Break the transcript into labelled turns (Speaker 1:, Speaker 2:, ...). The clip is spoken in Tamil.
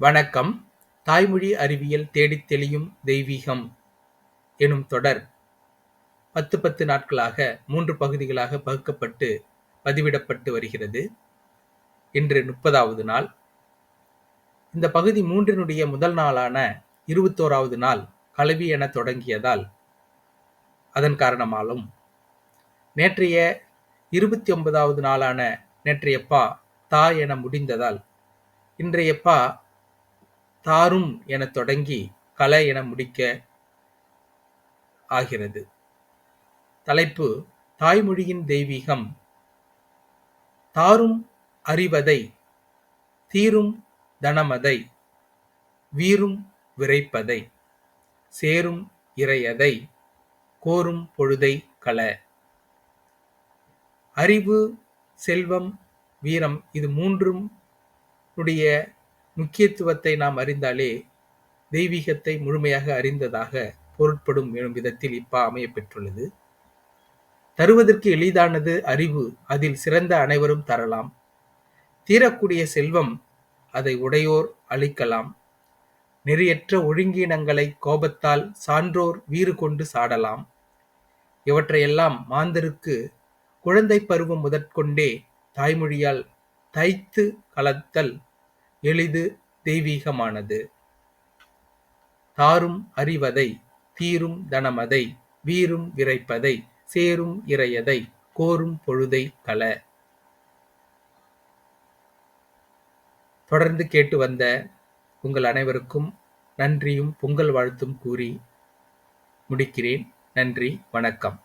Speaker 1: வணக்கம். தாய்மொழி அறிவியல் தேடித் தெளியும் தெய்வீகம் எனும் தொடர் பத்து பத்து நாட்களாக மூன்று பகுதிகளாக பகுக்கப்பட்டு பதிவிடப்பட்டு வருகிறது. இன்று முப்பதாவது நாள். இந்த பகுதி மூன்றினுடைய முதல் நாளான இருபத்தோராவது நாள் கல்வி என தொடங்கியதால் அதன் காரணமாலும் நேற்றைய இருபத்தி ஒன்பதாவது நாளான நேற்றைய பா தா என முடிந்ததால் இன்றைய பா தாரும் என தொடங்கி கல என முடிக்க ஆகிறது. தலைப்பு தாய்மொழியின் தெய்வீகம். தாரும் அறிவதை தீரும் தனமதை வீரும் விரைப்பதை சேரும் இறையதை கோரும் பொழுதை கள அறிவு செல்வம் வீரம் இது மூன்றும் உடைய முக்கியத்துவத்தை நாம் அறிந்தாலே தெய்வீகத்தை முழுமையாக அறிந்ததாக பொருட்படும் எனும் விதத்தில் இப்பா அமைய பெற்றுள்ளது. தருவதற்கு எளிதானது அறிவு அதில் சிறந்த அனைவரும் தரலாம். தீரக்கூடிய செல்வம் அதை உடையோர் அளிக்கலாம் நெறியற்ற ஒழுங்கீனங்களை கோபத்தால் சான்றோர் வீறு கொண்டு சாடலாம். இவற்றையெல்லாம் மாந்தருக்கு குழந்தை பருவம் முதற்கொண்டே தாய்மொழியால் தைத்து கலத்தல் எளிது தெய்வீகமானது. தாரும் அறிவதை தீரும் தனமதை வீரும் விரைப்பதை சேரும் இறையதை கோரும் பொழுதை கல தொடர்ந்து கேட்டு வந்த உங்கள் அனைவருக்கும் நன்றியும் பொங்கல் வாழ்த்தும் கூறி முடிக்கிறேன். நன்றி வணக்கம்.